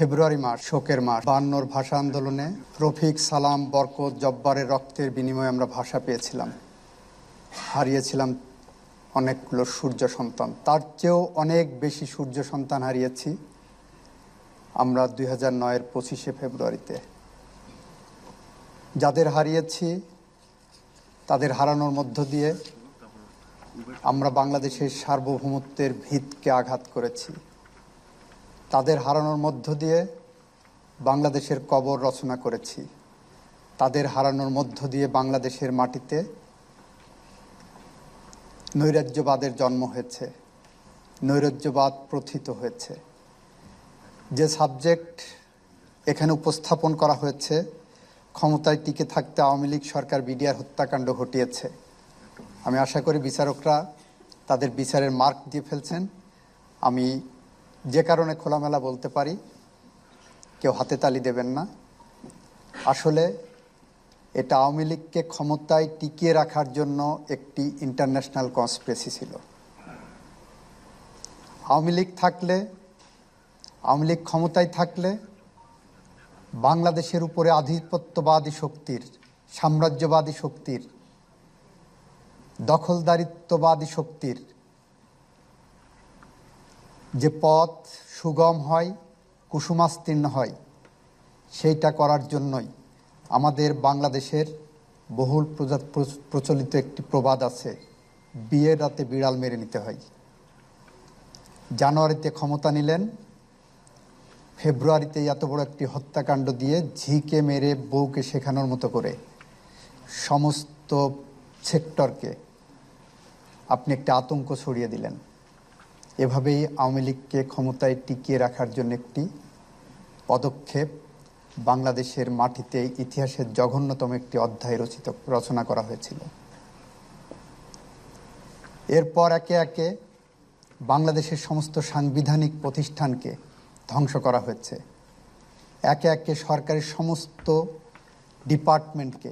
ফেব্রুয়ারি মাস, শোকের মাস। বান্নর ভাষা আন্দোলনে রফিক সালাম বরকত জব্বারের রক্তের বিনিময়ে আমরা ভাষা পেয়েছিলাম। হারিয়েছিলাম অনেকগুলো সূর্য সন্তান। তার চেয়েও অনেক বেশি সূর্য সন্তান হারিয়েছি আমরা দুই হাজার নয়ের পঁচিশে ফেব্রুয়ারিতে। যাদের হারিয়েছি, তাদের হারানোর মধ্য দিয়ে আমরা বাংলাদেশের সার্বভৌমত্বের ভিতকে আঘাত করেছি। তাদের হারানোর মধ্য দিয়ে বাংলাদেশের কবর রচনা করেছি। তাদের হারানোর মধ্য দিয়ে বাংলাদেশের মাটিতে নৈরাজ্যবাদের জন্ম হয়েছে, নৈরাজ্যবাদ প্রথিত হয়েছে। যে সাবজেক্ট এখানে উপস্থাপন করা হয়েছে, ক্ষমতায় টিকে থাকতে আওয়ামী লীগ সরকার বিডিআর হত্যাকাণ্ড ঘটিয়েছে। আমি আশা করি বিচারকরা তাদের বিচারের মার্ক দিয়ে ফেলছেন। আমি যে কারণে খোলামেলা বলতে পারি, কেউ হাতে তালি দেবেন না। আসলে এটা আওয়ামী লীগকে ক্ষমতায় টিকিয়ে রাখার জন্য একটি ইন্টারন্যাশনাল কনস্পিরেসি ছিল। আওয়ামী লীগ থাকলে, আওয়ামী লীগ ক্ষমতায় থাকলে বাংলাদেশের উপরে আধিপত্যবাদী শক্তির, সাম্রাজ্যবাদী শক্তির, দখলদারিত্ববাদী শক্তির যে পথ সুগম হয়, কুসুমাস্তীর্ণ হয়, সেইটা করার জন্যই আমাদের বাংলাদেশের বহুল প্রচলিত একটি প্রবাদ আছে, বিয়ের রাতে বিড়াল মেরে নিতে হয়। জানুয়ারিতে ক্ষমতা নিলেন, ফেব্রুয়ারিতে এত বড় একটি হত্যাকাণ্ড দিয়ে ঝিকে মেরে বউকে শেখানোর মতো করে সমস্ত সেক্টরকে আপনি একটা আতঙ্ক ছড়িয়ে দিলেন। এভাবেই আওয়ামী লীগকে ক্ষমতায় টিকিয়ে রাখার জন্য একটি পদক্ষেপ বাংলাদেশের মাটিতে ইতিহাসের জঘন্যতম একটি অধ্যায় রচিত, রচনা করা হয়েছিল। এরপর একে একে বাংলাদেশের সমস্ত সাংবিধানিক প্রতিষ্ঠানকে ধ্বংস করা হয়েছে। একে একে সরকারের সমস্ত ডিপার্টমেন্টকে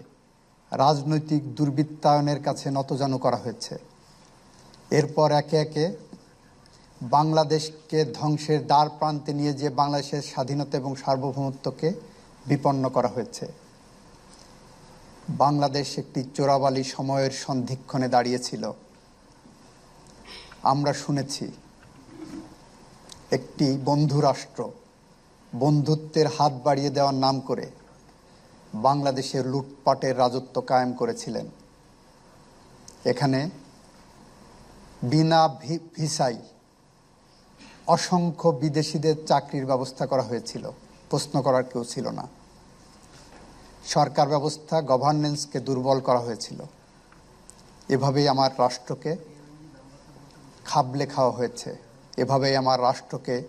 রাজনৈতিক দুর্বৃত্তায়নের কাছে নতজানু করা হয়েছে। এরপর একে একে বাংলাদেশকে ধ্বংসের দ্বার প্রান্তে নিয়ে যে বাংলাদেশের স্বাধীনতা এবং সার্বভৌমত্বকে বিপন্ন করা হয়েছে, বাংলাদেশ একটি চোরাবালি সময়ের সন্ধিক্ষণে দাঁড়িয়েছিল। আমরা শুনেছি, একটি বন্ধু রাষ্ট্র বন্ধুত্বের হাত বাড়িয়ে দেওয়ার নাম করে বাংলাদেশের লুটপাটের রাজত্ব কায়েম করেছিলেন। এখানে বিনা ভি- ভিসায় অসংখ্য বিদেশিদের চাকরির ব্যবস্থা করা হয়েছিল। প্রশ্ন করার কেউ ছিল না। সরকার ব্যবস্থা গভর্নেন্সকে দুর্বল করা হয়েছিল। এভাবেই আমার রাষ্ট্রকে খাবলে খাওয়া হয়েছে। এভাবেই আমার রাষ্ট্রকে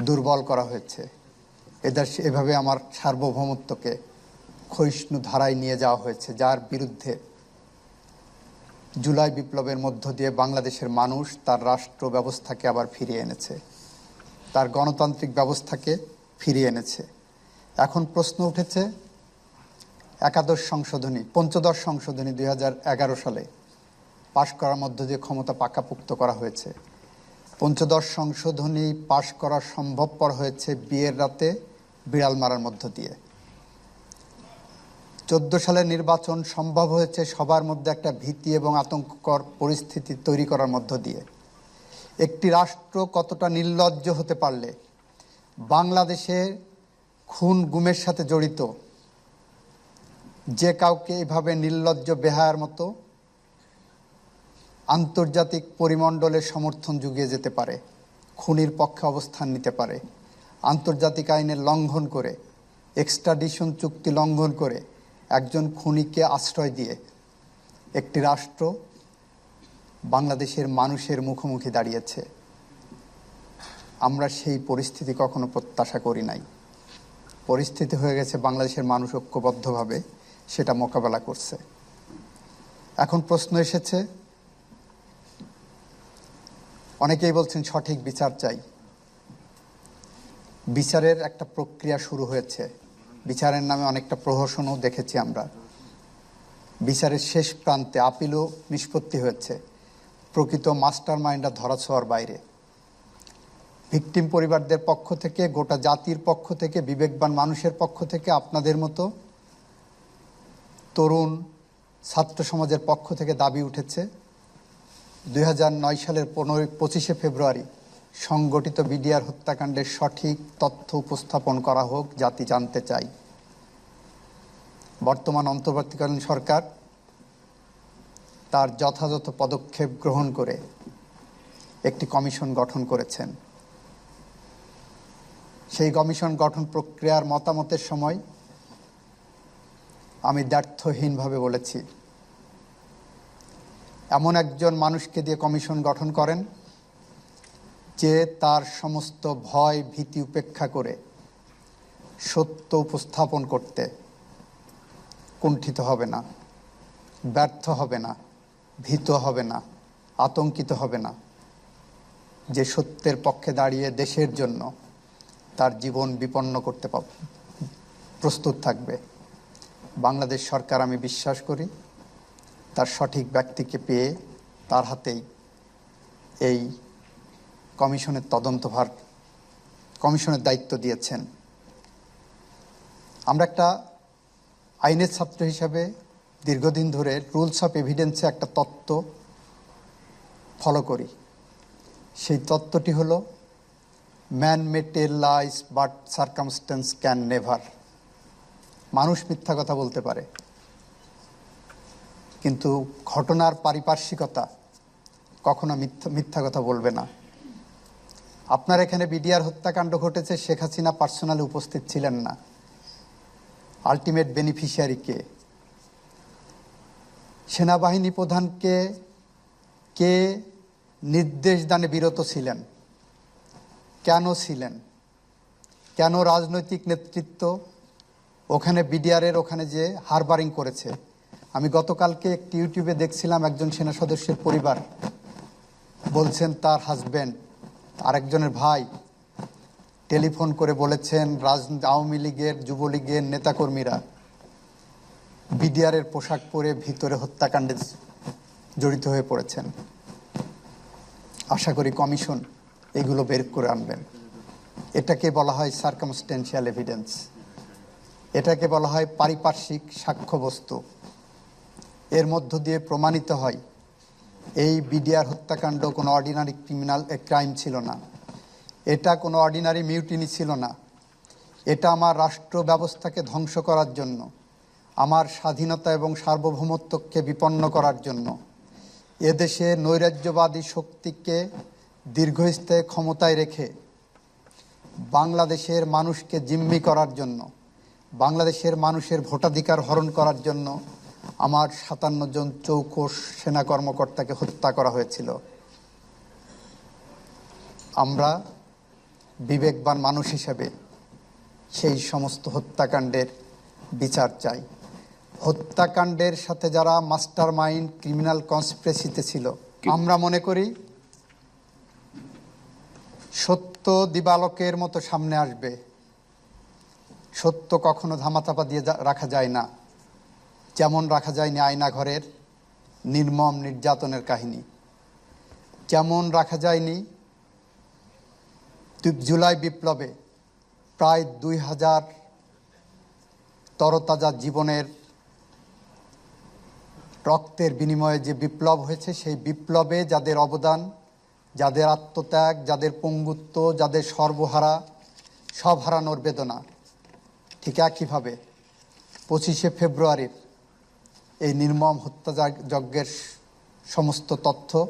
দুর্বল করা হয়েছে। এদের এভাবে আমার সার্বভৌমত্বকে ক্ষয়িষ্ণু ধারায় নিয়ে যাওয়া হয়েছে, যার বিরুদ্ধে জুলাই বিপ্লবের মধ্য দিয়ে বাংলাদেশের মানুষ তার রাষ্ট্র ব্যবস্থাকে আবার ফিরিয়ে এনেছে। তার গণতান্ত্রিক ব্যবস্থাকে ফিরিয়ে এনেছে। এখন প্রশ্ন উঠেছে, একাদশ সংশোধনী, পঞ্চদশ সংশোধনী দুই হাজার এগারো সালে পাশ করার মধ্য দিয়ে ক্ষমতা পাকাপুক্ত করা হয়েছে। পঞ্চদশ সংশোধনী পাশ করা সম্ভবপর হয়েছে বিয়ের রাতে বিড়াল মারার মধ্য দিয়ে। চোদ্দ সালের নির্বাচন সম্ভব হয়েছে সবার মধ্যে একটা ভীতি এবং আতঙ্ককর পরিস্থিতি তৈরি করার মধ্য দিয়ে। একটি রাষ্ট্র কতটা নির্লজ্জ হতে পারলে? বাংলাদেশে খুন গুমের সাথে জড়িত। যে কাউকে এভাবে নির্লজ্জ বেহায়ার মতো আন্তর্জাতিক পরিমণ্ডলের সমর্থন জুগিয়ে যেতে পারে, খুনির পক্ষে অবস্থান নিতে পারে, আন্তর্জাতিক আইনের লঙ্ঘন করে এক্সট্রাডিশন চুক্তি লঙ্ঘন করে একজন খুনিকে আশ্রয় দিয়ে একটি রাষ্ট্র বাংলাদেশের মানুষের মুখোমুখি দাঁড়িয়েছে। আমরা সেই পরিস্থিতি কখনো প্রত্যাশা করি নাই। পরিস্থিতি হয়ে গেছে বাংলাদেশের মানুষ ঐক্যবদ্ধভাবে সেটা মোকাবেলা করছে। এখন প্রশ্ন এসেছে, অনেকেই বলছেন সঠিক বিচার চাই। বিচারের একটা প্রক্রিয়া শুরু হয়েছে। বিচারের নামে অনেকটা প্রহসনও দেখেছি আমরা। বিচারের শেষ প্রান্তে আপিলও নিষ্পত্তি হয়েছে। প্রকৃত মাস্টার মাইন্ডরা ধরাছোঁয়ার বাইরে। ভিকটিম পরিবারদের পক্ষ থেকে, গোটা জাতির পক্ষ থেকে, বিবেকবান মানুষের পক্ষ থেকে, আপনাদের মতো তরুণ ছাত্র সমাজের পক্ষ থেকে দাবি উঠেছে। দু হাজার নয় সালের পনেরোই পঁচিশে ফেব্রুয়ারি সংগঠিত বিডিআর হত্যাকাণ্ডের সঠিক তথ্য উপস্থাপন করা হোক, জাতি জানতে চাই। বর্তমান অন্তর্বর্তীকালীন সরকার তার যথাযথ পদক্ষেপ গ্রহণ করে একটি কমিশন গঠন করেছেন। সেই কমিশন গঠন প্রক্রিয়ার মতামতের সময় আমি দ্ব্যর্থহীনভাবে বলেছি। এমন একজন মানুষকে দিয়ে কমিশন গঠন করেন যে তার সমস্ত ভয় ভীতি উপেক্ষা করে সত্য উপস্থাপন করতে কুণ্ঠিত হবে না, ব্যর্থ হবে না, ভীত হবে না, আতঙ্কিত হবে না। যে সত্যের পক্ষে দাঁড়িয়ে দেশের জন্য তার জীবন বিপন্ন করতে প্রস্তুত থাকবে। বাংলাদেশ সরকার, আমি বিশ্বাস করি, তার সঠিক ব্যক্তিকে পেয়ে তার হাতেই এই কমিশনের তদন্তভার কমিশনের দায়িত্ব দিয়েছেন। আমরা একটা আইনের ছাত্র হিসাবে দীর্ঘদিন ধরে রুলস অফ এভিডেন্সে একটা তত্ত্ব ফলো করি। সেই তত্ত্বটি হলো, man may tell lies, but circumstances can never. মানুষ মিথ্যা কথা বলতে পারে। কিন্তু ঘটনার পারিপার্শ্বিকতা কখনো মিথ্যা মিথ্যা কথা বলবে না। আপনার এখানে বিডিআর হত্যাকাণ্ড ঘটেছে, শেখ হাসিনা পার্সোনালি উপস্থিত ছিলেন না। আলটিমেট বেনিফিশিয়ারি কে? সেনাবাহিনী প্রধানকে কে? নির্দেশ দানে বিরত ছিলেন? কেন ছিলেন? কেন রাজনৈতিক নেতৃত্ব? ওখানে বিডিআরের ওখানে যে হারবারিং করেছে। আমি গতকালকে একটি ইউটিউবে দেখছিলাম একজন সেনা সদস্যের পরিবার বলছেন তার হাজব্যান্ড আরেকজনের ভাই টেলিফোন করে বলেছেন, রাজ, আওয়ামী লীগের যুবলীগের নেতাকর্মীরা বিডিআরের পোশাক পরে ভিতরে হত্যাকাণ্ডে জড়িত হয়ে পড়েছেন। আশা করি কমিশন এগুলো বের করে আনবেন। এটাকে বলা হয় সার্কামস্টেন্সিয়াল এভিডেন্স এটাকে বলা হয় পারিপার্শ্বিক সাক্ষ্যবস্তু। এর মধ্য দিয়ে প্রমাণিত হয় এই বিডিআর হত্যাকাণ্ড কোনো অর্ডিনারি ক্রিমিনাল ক্রাইম ছিল না। এটা কোনো অর্ডিনারি মিউটিনি ছিল না। এটা আমার রাষ্ট্র ব্যবস্থাকে ধ্বংস করার জন্য, আমার স্বাধীনতা এবং সার্বভৌমত্বকে বিপন্ন করার জন্য। এদেশে নৈরাজ্যবাদী শক্তিকে দীর্ঘস্থায়ী ক্ষমতায় রেখে, বাংলাদেশের মানুষকে জিম্মি করার জন্য, বাংলাদেশের মানুষের ভোটাধিকার হরণ করার জন্য আমার সাতান্ন জন চৌকস সেনা কর্মকর্তাকে হত্যা করা হয়েছিল। আমরা বিবেকবান মানুষ হিসেবে সেই সমস্ত হত্যাকাণ্ডের বিচার চাই। হত্যাকাণ্ডের সাথে যারা মাস্টার মাইন্ড ক্রিমিনাল কনস্পিরেসিতে ছিল আমরা মনে করি সত্য দিবালকের মতো সামনে আসবে। সত্য কখনো ধামাচাপা দিয়ে রাখা যায় না। যেমন রাখা যায়নি আয়না ঘরের, নির্মম নির্যাতনের কাহিনী। যেমন রাখা যায়নি জুলাই বিপ্লবে প্রায় দুই হাজার তরতাজা জীবনের রক্তের বিনিময়ে যে বিপ্লব হয়েছে, সেই বিপ্লবে যাদের অবদান, যাদের আত্মত্যাগ, যাদের পঙ্গুত্ব, যাদের সর্বহারা, সব হারানোর বেদনা। ঠিক একইভাবে পঁচিশে ফেব্রুয়ারির এই নির্মম হত্যা যজ্ঞ- যজ্ঞের সমস্ত তথ্য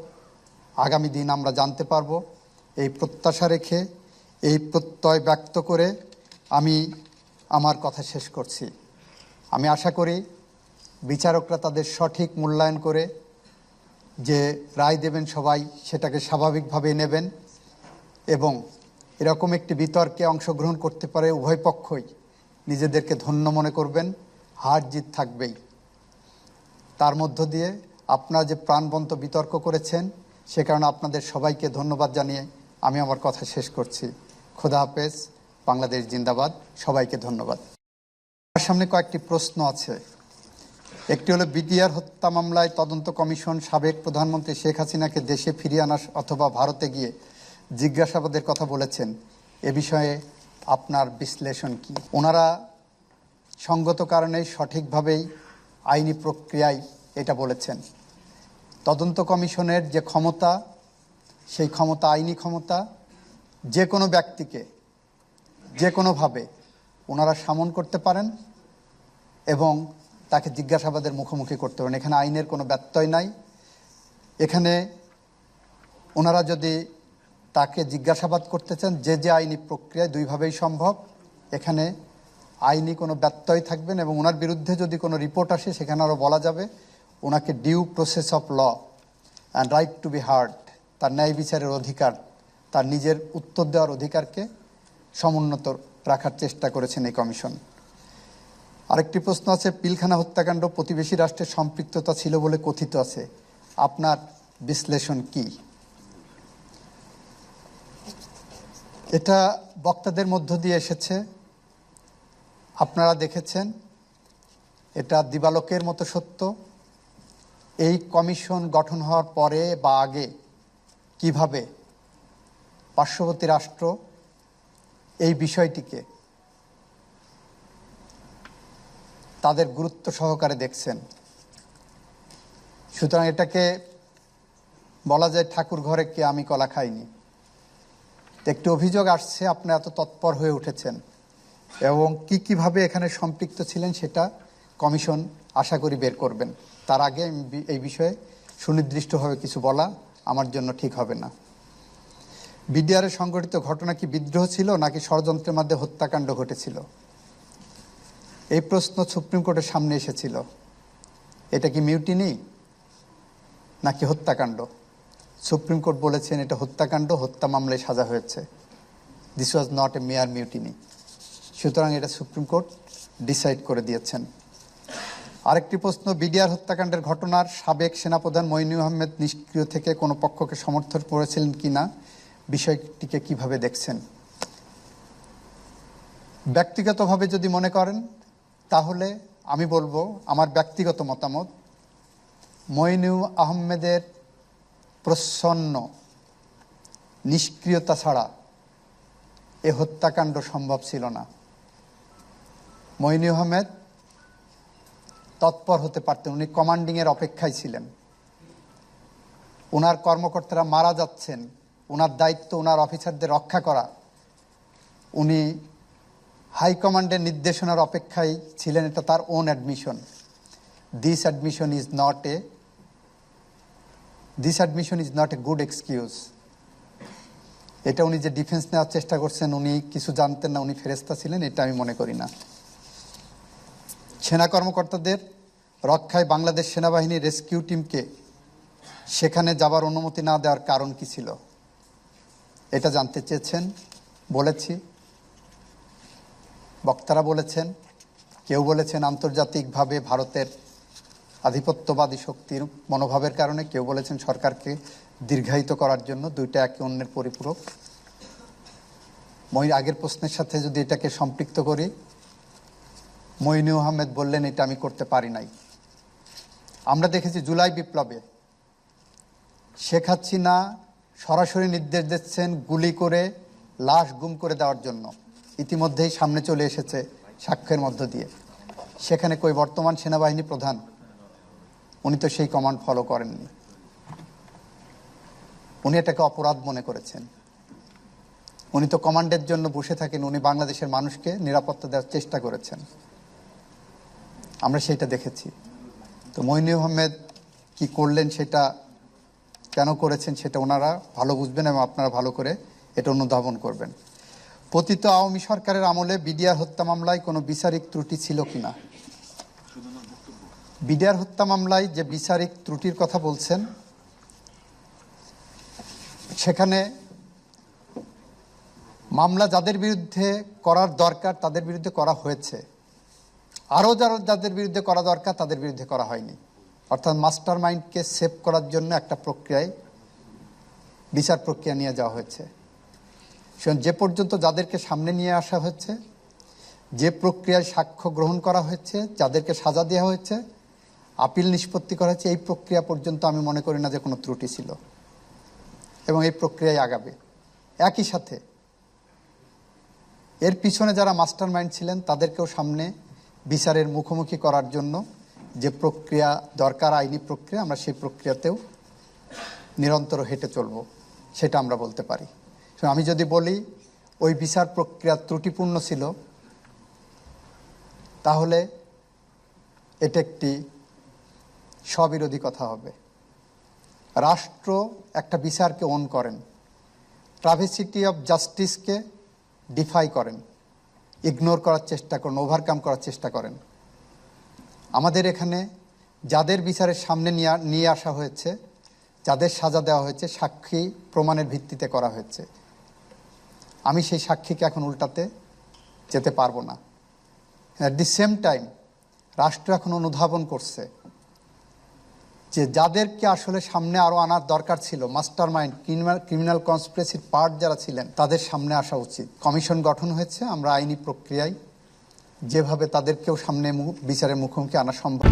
আগামী দিন আমরা জানতে পারব। এই প্রত্যাশা রেখে, এই প্রত্যয় ব্যক্ত করে আমি আমার কথা শেষ করছি। আমি আশা করি বিচারকরা তাদের সঠিক মূল্যায়ন করে যে রায় দেবেন সবাই সেটাকে স্বাভাবিকভাবে নেবেন এবং এরকম একটি বিতর্কে অংশগ্রহণ করতে পারে উভয় পক্ষই নিজেদেরকে ধন্য মনে করবেন। হার জিত থাকবেই। তার মধ্য দিয়ে আপনারা যে প্রাণবন্ত বিতর্ক করেছেন, সে কারণে আপনাদের সবাইকে ধন্যবাদ জানিয়ে আমি আমার কথা শেষ করছি। খোদা হাফেজ, বাংলাদেশ জিন্দাবাদ, সবাইকে ধন্যবাদ। আমার সামনে কয়েকটি প্রশ্ন আছে। একটি হলো, বিডিআর হত্যা মামলায় তদন্ত কমিশন সাবেক প্রধানমন্ত্রী শেখ হাসিনাকে দেশে ফিরিয়ে আনা অথবা ভারতে গিয়ে জিজ্ঞাসাবাদের কথা বলেছেন। এ বিষয়ে আপনার বিশ্লেষণ কি? ওনারা সঙ্গত কারণে সঠিকভাবেই আইনি প্রক্রিয়ায় এটা বলেছেন। তদন্ত কমিশনের যে ক্ষমতা, সেই ক্ষমতা, আইনি ক্ষমতা, যে কোনো ব্যক্তিকে, যে কোনোভাবে ওনারা সামন করতে পারেন এবং তাকে জিজ্ঞাসাবাদের মুখোমুখি করতে পারেন। এখানে আইনের কোনো ব্যত্যয় নাই। এখানে ওনারা যদি তাকে জিজ্ঞাসাবাদ করতে চান, যে যে আইনি প্রক্রিয়ায় দুইভাবেই সম্ভব, এখানে আইনি কোনো ব্যত্যয় থাকবেন এবং ওনার বিরুদ্ধে যদি কোনো রিপোর্ট আসে, সেখানে আরও বলা যাবে, ওনাকে due process of law and right to be heard তার ন্যায় বিচারের অধিকার, তার নিজের উত্তর দেওয়ার অধিকারকে সমুন্নত রাখার চেষ্টা করেছেন এই কমিশন। আরেকটি প্রশ্ন আছে, পিলখানা হত্যাকাণ্ড প্রতিবেশী রাষ্ট্রের সম্পৃক্ততা ছিল বলে কথিত আছে। আপনার বিশ্লেষণ কি? এটা বক্তাদের মধ্য দিয়ে এসেছে। আপনারা দেখেছেন, এটা দিবালোকের মতো সত্য। এই কমিশন গঠন হওয়ার পরে বা আগে কীভাবে পার্শ্ববর্তী রাষ্ট্র এই বিষয়টিকে তাদের গুরুত্ব সহকারে দেখছেন। সুতরাং এটাকে বলা যায় ঠাকুর ঘরে কে আমি কলা খাইনি। একটি অভিযোগ আসছে, আপনি এত তৎপর হয়ে উঠেছেন। এবং কি কীভাবে এখানে সম্পৃক্ত ছিলেন সেটা কমিশন আশা করি বের করবেন। তার আগে এই বিষয়ে সুনির্দিষ্টভাবে কিছু বলা আমার জন্য ঠিক হবে না। বিডিআরে সংঘটিত ঘটনা কি বিদ্রোহ ছিল নাকি ষড়যন্ত্রের মধ্যে হত্যাকাণ্ড ঘটেছিল? এই প্রশ্ন সুপ্রিম কোর্টের সামনে এসেছিল। এটা কি মিউটিনি নাকি হত্যাকাণ্ড? সুপ্রিম কোর্ট বলেছেন এটা হত্যাকাণ্ড, হত্যা মামলায় সাজা হয়েছে। This was not a mere mutiny সুতরাং এটা সুপ্রিম কোর্ট ডিসাইড করে দিয়েছেন। আরেকটি প্রশ্ন, বিডিআর হত্যাকাণ্ডের ঘটনার সাবেক সেনাপ্রধান মইনু আহমেদ নিষ্ক্রিয় থেকে কোনো পক্ষকে সমর্থন করেছিলেন কিনা বিষয়টিকে কীভাবে দেখছেন? ব্যক্তিগতভাবে যদি মনে করেন, তাহলে আমি বলব আমার ব্যক্তিগত মতামত মইনু আহমেদের প্রসন্ন নিষ্ক্রিয়তা ছাড়া এ হত্যাকাণ্ড সম্ভব ছিল না। মইনু আহমেদ তৎপর হতে পারতেন। উনি কমান্ডিংয়ের অপেক্ষায় ছিলেন। ওনার কর্মকর্তারা মারা যাচ্ছেন। ওনার দায়িত্ব ওনার অফিসারদের রক্ষা করা। উনি হাইকমান্ডের নির্দেশনার অপেক্ষায় ছিলেন, এটা তার own admission. This admission is not a this admission is not a good excuse এটা উনি যে ডিফেন্স নেওয়ার চেষ্টা করছেন, উনি কিছু জানতেন না, উনি ফেরেস্তা ছিলেন, এটা আমি মনে করি না। সেনা কর্মকর্তাদের রক্ষায় বাংলাদেশ সেনাবাহিনীর রেস্কিউ টিমকে সেখানে যাবার অনুমতি না দেওয়ার কারণ কি ছিল? এটা জানতে চেয়েছেন, বলেছি। বক্তারা বলেছেন, কেউ বলেছেন আন্তর্জাতিকভাবে ভারতের আধিপত্যবাদী শক্তির মনোভাবের কারণে, কেউ বলেছেন সরকারকে দীর্ঘায়িত করার জন্য দুইটা একে অন্যের পরিপূরক। মই আগের প্রশ্নের সাথে যদি এটাকে সম্পৃক্ত করি মইনু আহমেদ বললেন, এটা আমি করতে পারি নাই। আমরা দেখেছি জুলাই বিপ্লবে শেখ হাসিনা সরাসরি নির্দেশ দিচ্ছেন গুলি করে, লাশ গুম করে দেওয়ার জন্য। ইতিমধ্যেই সামনে চলে এসেছে সাক্ষ্যের মধ্য দিয়ে। সেখানে কই বর্তমান সেনাবাহিনী প্রধান? উনি তো সেই কমান্ড ফলো করেননি। উনি এটাকে অপরাধ মনে করেছেন। উনি তো কমান্ডের জন্য বসে থাকেন, উনি বাংলাদেশের মানুষকে নিরাপত্তা দেওয়ার চেষ্টা করেছেন। আমরা সেটা দেখেছি। তো মইনু আহমেদ কি করলেন সেটা, কেন করেছেন সেটা ওনারা ভালো বুঝবেন এবং আপনারা ভালো করে এটা অনুধাবন করবেন। পতিত আওয়ামী সরকারের আমলে বিডিআর হত্যা মামলায় কোনো বিচারিক ত্রুটি ছিল কিনা? বিডিআর হত্যা মামলায় যে বিচারিক ত্রুটির কথা বলছেন, সেখানে মামলা যাদের বিরুদ্ধে করার দরকার তাদের বিরুদ্ধে করা হয়েছে। আরও যারা যাদের বিরুদ্ধে করা দরকার তাদের বিরুদ্ধে করা হয়নি। অর্থাৎ মাস্টার মাইন্ডকে সেভ করার জন্য একটা প্রক্রিয়ায় বিচার প্রক্রিয়া নিয়ে যাওয়া হয়েছে। যে পর্যন্ত যাদেরকে সামনে নিয়ে আসা হয়েছে, যে প্রক্রিয়ায় সাক্ষ্য গ্রহণ করা হয়েছে, যাদেরকে সাজা দেওয়া হয়েছে, আপিল নিষ্পত্তি করা হয়েছে, এই প্রক্রিয়া পর্যন্ত আমি মনে করি না যে কোনো ত্রুটি ছিল। এবং এই প্রক্রিয়ায় আগাবে। একই সাথে এর পিছনে যারা মাস্টার মাইন্ড ছিলেন, তাদেরকেও সামনে বিচারের মুখোমুখি করার জন্য যে প্রক্রিয়া দরকার, আইনি প্রক্রিয়া, আমরা সেই প্রক্রিয়াতেও নিরন্তর হেঁটে চলব, সেটা আমরা বলতে পারি। আমি যদি বলি, ওই বিচার প্রক্রিয়া ত্রুটিপূর্ণ ছিল, তাহলে এটা একটি স্ববিরোধী কথা হবে। রাষ্ট্র একটা বিচারকে অন করেন ট্রাভেসিটি অফ জাস্টিসকে ডিফাই করেন। ইগনোর করার চেষ্টা করেন ওভারকাম করার চেষ্টা করেন। আমাদের এখানে যাদের বিচারের সামনে নিয়ে নিয়ে আসা হয়েছে, যাদের সাজা দেওয়া হয়েছে, সাক্ষী প্রমাণের ভিত্তিতে করা হয়েছে। আমি সেই সাক্ষীকে এখন উল্টাতে যেতে পারব না। অ্যাট দি সেম টাইম রাষ্ট্র এখন অনুধাবন করছে। যে যাদেরকে আসলে সামনে আরও আনার দরকার ছিল মাস্টার মাইন্ড ক্রিমিনাল কনস্পিরেসির পার্ট যারা ছিলেন, তাদের সামনে আসা উচিত। কমিশন গঠন হয়েছে, আমরা আইনি প্রক্রিয়ায় যেভাবে তাদেরকেও সামনে বিচারের মুখোমুখি আনা সম্ভব।